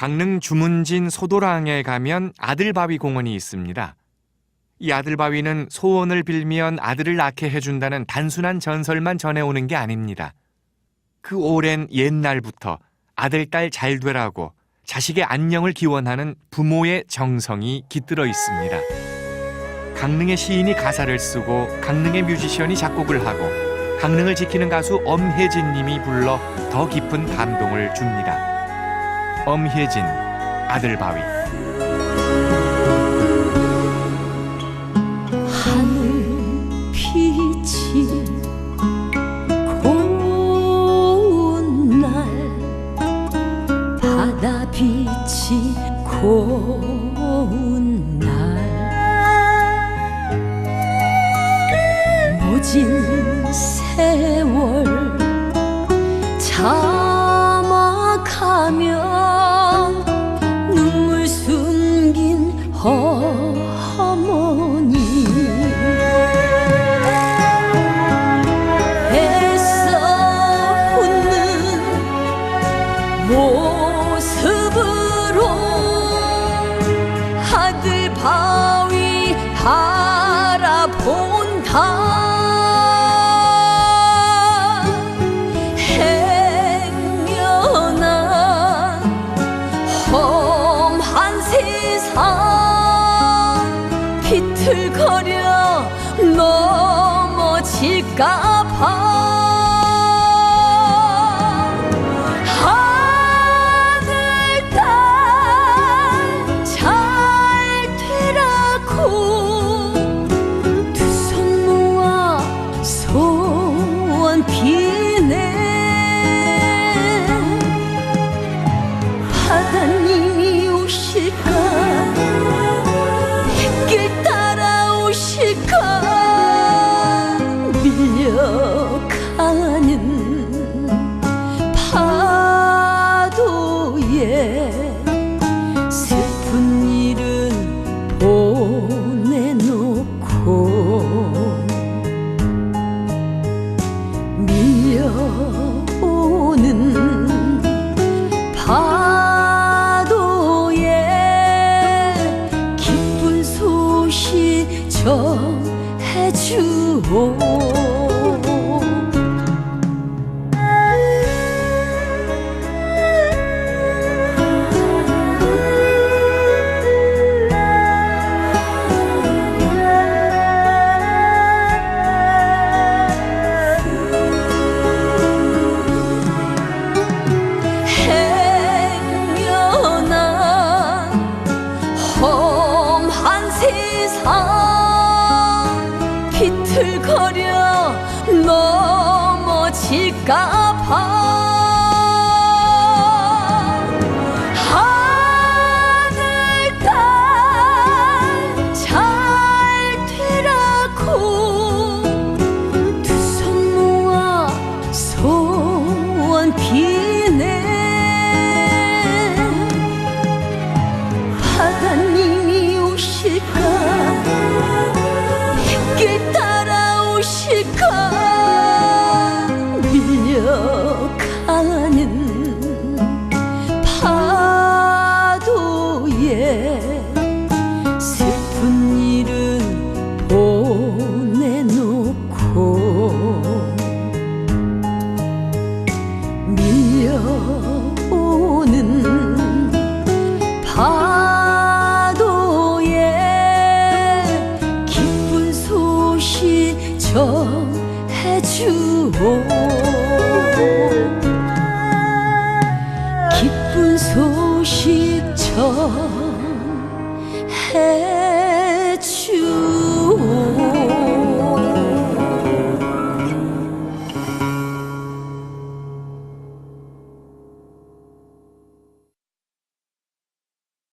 강릉 주문진 소도랑에 가면 아들바위 공원이 있습니다. 이 아들바위는 소원을 빌면 아들을 낳게 해준다는 단순한 전설만 전해오는 게 아닙니다. 그 오랜 옛날부터 아들, 딸 잘 되라고 자식의 안녕을 기원하는 부모의 정성이 깃들어 있습니다. 강릉의 시인이 가사를 쓰고 강릉의 뮤지션이 작곡을 하고 강릉을 지키는 가수 엄혜진 님이 불러 더 깊은 감동을 줍니다. 엄혜진 아들 바위. 하늘 빛이 고운 날 바다 빛이 고운 날 모진 세월 자 비틀거려 넘어질까봐 오는 파도에 기쁜 소식 전해주오 비틀거려 넘어질까봐 몰려오는 파도에 기쁜 소식 전해주오. 기쁜 소식 전해주오.